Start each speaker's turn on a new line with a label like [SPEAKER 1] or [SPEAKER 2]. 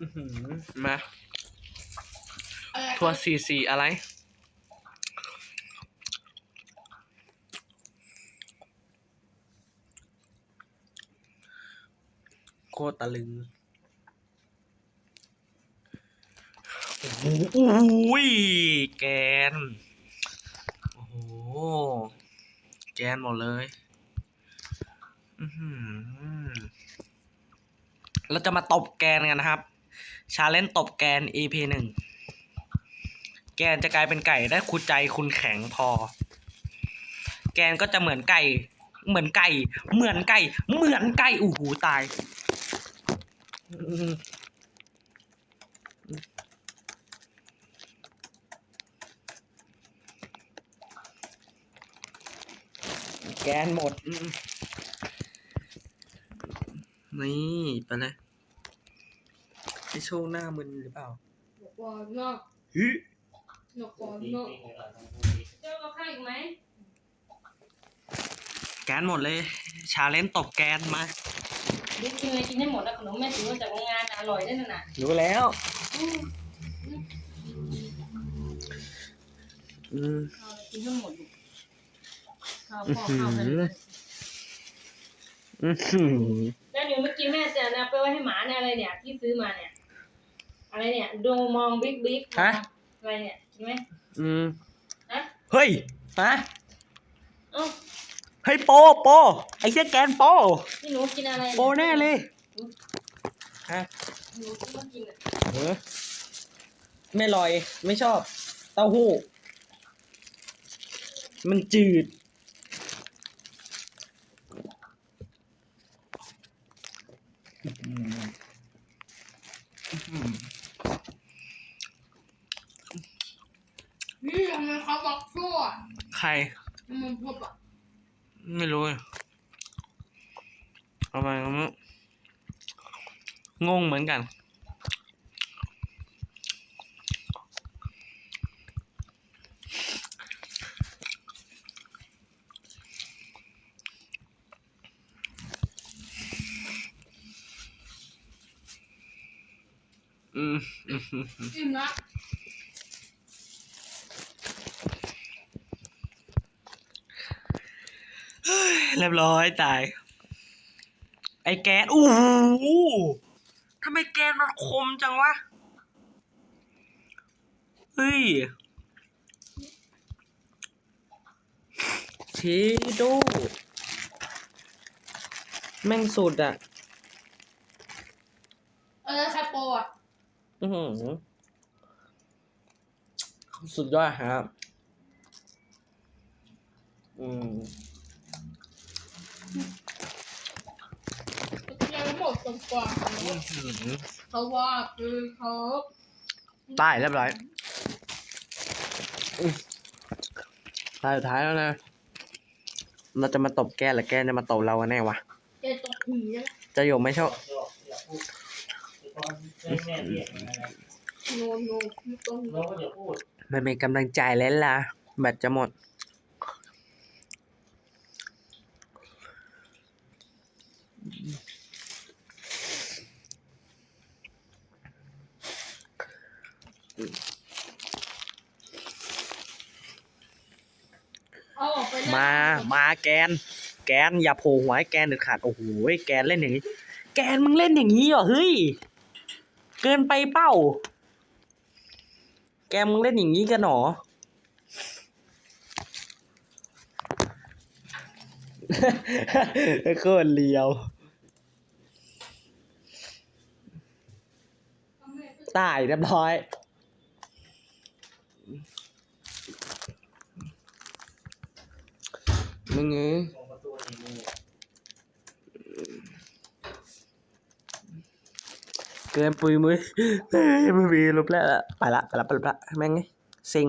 [SPEAKER 1] อื้อหือมา
[SPEAKER 2] อะไร
[SPEAKER 1] ทัวร์สี่สี่อะไร โคตรตะลึง โอ้โหอุ้ยแกน โอ้โห แกนหมดเลย อือหือเราจะมาตบแกนกันนะครับ ชาเลนจ์ตบแกน EP หนึ่งแกนจะกลายเป็นไก่ได้คุณใจคุณแข็งพอ แกนก็จะเหมือนไก่ เหมือนไก่ เหมือนไก่ เหมือนไก่อู้หูตายแกนหมด นี่ ไปเลย อโชว์หน้ามึนหรือเปล่า
[SPEAKER 2] หนกวอนนอก
[SPEAKER 1] ฮึ
[SPEAKER 2] หนกวอนนอกเจ้าเอาข้าวอีกไหม
[SPEAKER 1] แกนหมดเลย ชาเลนจ์ตบแกนมา
[SPEAKER 2] ดิกินอะไรกินให้หมดนะขนมแม่ถือมาจากโรงงานอร่อยได้น่ะนะ
[SPEAKER 1] รู้แล้ว
[SPEAKER 2] อืม
[SPEAKER 1] อืม
[SPEAKER 2] เอาเลยกินให้หมดลูกข้าว
[SPEAKER 1] อื้อ
[SPEAKER 2] พ่อ
[SPEAKER 1] หือ
[SPEAKER 2] ข้าวให้เลย
[SPEAKER 1] อือหือ
[SPEAKER 2] แล้วเดี๋ยวเมื่อกี้แม่จะนะไปไว้ให้หมาเนี่ยอะไรเนี่ยที่ซื้อมาเนี่ย อะไรเนี่ยดูมองบิ๊กบิ๊กอะไรเนี่ยกินไหม
[SPEAKER 1] อืม
[SPEAKER 2] ฮะ
[SPEAKER 1] เฮ้ยฮะ
[SPEAKER 2] เอ้า
[SPEAKER 1] เฮ้ยโปโปไอ้เชี่ยแกนโป
[SPEAKER 2] พี่หนูกินอะไร
[SPEAKER 1] โปแน่เลยฮะ
[SPEAKER 2] หนูกินมากินอะ
[SPEAKER 1] เออไม่ลอยไม่ชอบ เต้าหู้ มันจืด
[SPEAKER 2] นี่ทำไม เขาบอกชั่ว
[SPEAKER 1] ใคร
[SPEAKER 2] มันพูดอะ
[SPEAKER 1] ไม่รู้อะทำไมก็ไม่งงเหมือนกัน อืมอืมอืม
[SPEAKER 2] อิ่มละ
[SPEAKER 1] เรียบร้อยตาย ไอ้แก๊สอู้หูทำไมแก๊สมันคมจังวะ เฮ้ยเชโดแม่งสุดอะ
[SPEAKER 2] เออใครโปรอะ
[SPEAKER 1] อือหือสุดยอดครับ อืม
[SPEAKER 2] ยังหมดตรงกลาง
[SPEAKER 1] อื้อหือ
[SPEAKER 2] เขาว่าคือเขา
[SPEAKER 1] ตายเรียบร้อยอื้อตายสุดท้ายแล้วนะ เราจะมาตบแกหรือแกจะมาตบเรากันแน่วะ
[SPEAKER 2] เจตกผีแล้ว
[SPEAKER 1] จะอยู่ไม่ชอบ
[SPEAKER 2] โนโนไม่ต้องโน
[SPEAKER 1] มันเป็นกำลังใจแล้วล่ะแบตจะหมด
[SPEAKER 2] เอาออกไปนะ
[SPEAKER 1] มา มาแกน แกนอย่าโผล่หัวให้แกนเด็ดขาด โอ้โห แกนเล่นอย่างนี้ แกนมึงเล่นอย่างนี้เหรอ เฮ้ย เกินไปเป้า แกมึงเล่นอย่างนี้กันเหรอ โคตรเลียว ตายเรียบร้อย มึงไงเกินปุยมือไม่มีรูปแล้วไปละไปละไปละไปละแม่งไงซิง